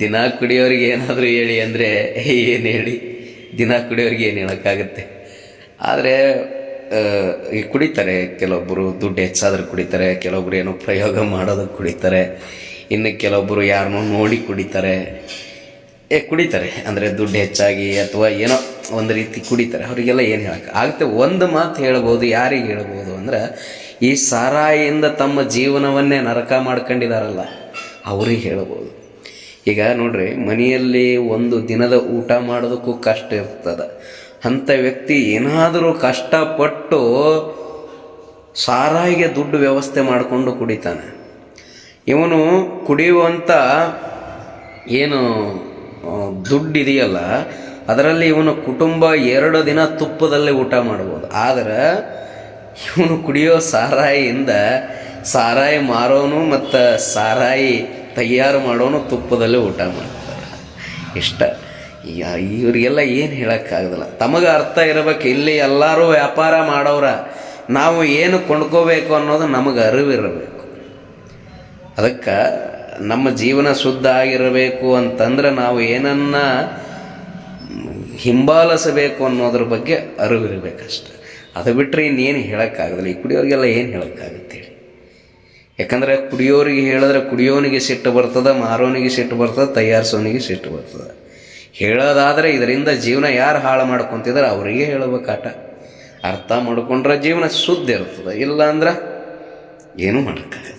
ದಿನ ಕುಡಿಯೋರಿಗೆ ಏನಾದರೂ ಹೇಳಿ ಅಂದರೆ ಏನು ಹೇಳಿ? ದಿನ ಕುಡಿಯೋರಿಗೆ ಏನು ಹೇಳೋಕ್ಕಾಗುತ್ತೆ? ಆದರೆ ಈ ಕುಡಿತಾರೆ. ಕೆಲವೊಬ್ಬರು ದುಡ್ಡು ಹೆಚ್ಚಾದ್ರೆ ಕುಡಿತಾರೆ. ಕೆಲವೊಬ್ರು ಏನೋ ಪ್ರಯೋಗ ಮಾಡೋದಕ್ಕೆ ಕುಡಿತಾರೆ. ಇನ್ನು ಕೆಲವೊಬ್ಬರು ಯಾರನ್ನೋ ನೋಡಿ ಕುಡಿತಾರೆ. ಏ, ಕುಡಿತಾರೆ. ಅಂದರೆ ದುಡ್ಡು ಹೆಚ್ಚಾಗಿ ಅಥವಾ ಏನೋ ಒಂದು ರೀತಿ ಕುಡಿತಾರೆ. ಅವರಿಗೆಲ್ಲ ಏನು ಹೇಳಕ್ಕೆ ಆಗುತ್ತೆ? ಒಂದು ಮಾತು ಹೇಳ್ಬೋದು, ಯಾರಿಗೆ ಹೇಳ್ಬೋದು ಅಂದ್ರೆ, ಈ ಸಾರಾಯಿಯಿಂದ ತಮ್ಮ ಜೀವನವನ್ನೇ ನರಕ ಮಾಡ್ಕೊಂಡಿದಾರಲ್ಲ. ಅವ್ರಿಗೆ ಹೇಳ್ಬೋದು. ಈಗ ನೋಡ್ರಿ, ಮನೆಯಲ್ಲಿ ಒಂದು ದಿನದ ಊಟ ಮಾಡೋದಕ್ಕೂ ಕಷ್ಟ ಇರ್ತದೆ. ಅಂಥ ವ್ಯಕ್ತಿ ಏನಾದರೂ ಕಷ್ಟಪಟ್ಟು ಸಾರಾಯಿಗೆ ದುಡ್ಡು ವ್ಯವಸ್ಥೆ ಮಾಡಿಕೊಂಡು ಕುಡಿತಾನೆ. ಇವನು ಕುಡಿಯುವಂಥ ಏನು ದುಡ್ಡಿದೆಯಲ್ಲ ದುಡ್ಡು ಇದೆಯಲ್ಲ ಅದರಲ್ಲಿ ಇವನು ಕುಟುಂಬ ಎರಡು ದಿನ ತುಪ್ಪದಲ್ಲಿ ಊಟ ಮಾಡ್ಬೋದು. ಆದರೆ, ಇವನು ಕುಡಿಯೋ ಸಾರಾಯಿಯಿಂದ ಸಾರಾಯಿ ಮಾರೋನು ಮತ್ತು ಸಾರಾಯಿ ತಯಾರು ಮಾಡೋನು ತುಪ್ಪದಲ್ಲಿ ಊಟ ಮಾಡ್ತಾರೆ. ಇಷ್ಟ. ಈಗ ಇವರಿಗೆಲ್ಲ ಏನು ಹೇಳೋಕ್ಕಾಗಲ್ಲ ತಮಗೆ ಅರ್ಥ ಇರಬೇಕು, ಇಲ್ಲಿ ಎಲ್ಲರೂ ವ್ಯಾಪಾರ ಮಾಡೋರ. ನಾವು ಏನು ಕೊಂಡ್ಕೋಬೇಕು ಅನ್ನೋದು ನಮಗೆ ಅರಿವಿರಬೇಕು. ಅದಕ್ಕೆ ನಮ್ಮ ಜೀವನ ಶುದ್ಧ ಆಗಿರಬೇಕು ಅಂತಂದ್ರೆ ನಾವು ಏನನ್ನ ಹಿಂಬಾಲಿಸಬೇಕು ಅನ್ನೋದ್ರ ಬಗ್ಗೆ ಅರಿವಿರಬೇಕಷ್ಟೆ. ಅದು ಬಿಟ್ಟರೆ ಇನ್ನೇನು ಹೇಳೋಕ್ಕಾಗಲ್ಲ ಈ ಕುಡಿಯೋರಿಗೆಲ್ಲ ಏನು ಹೇಳೋಕ್ಕಾಗುತ್ತೆ ಹೇಳಿ. ಯಾಕಂದರೆ ಕುಡಿಯೋರಿಗೆ ಹೇಳಿದ್ರೆ ಕುಡಿಯೋನಿಗೆ ಸಿಟ್ಟು ಬರ್ತದೆ, ಮಾರೋನಿಗೆ ಸಿಟ್ಟು ಬರ್ತದೆ, ತಯಾರಿಸೋನಿಗೆ ಸಿಟ್ಟು ಬರ್ತದೆ. ಹೇಳೋದಾದರೆ ಇದರಿಂದ ಜೀವನ ಯಾರು ಹಾಳು ಮಾಡ್ಕೊತಿದ್ರೆ ಅವರಿಗೆ ಹೇಳಬೇಕಾಟ. ಅರ್ಥ ಮಾಡ್ಕೊಂಡ್ರೆ ಜೀವನ ಶುದ್ಧ ಇರ್ತದೆ. ಇಲ್ಲ ಅಂದ್ರೆ ಏನೂ ಮಾಡೋಕ್ಕಾಗಲ್ಲ.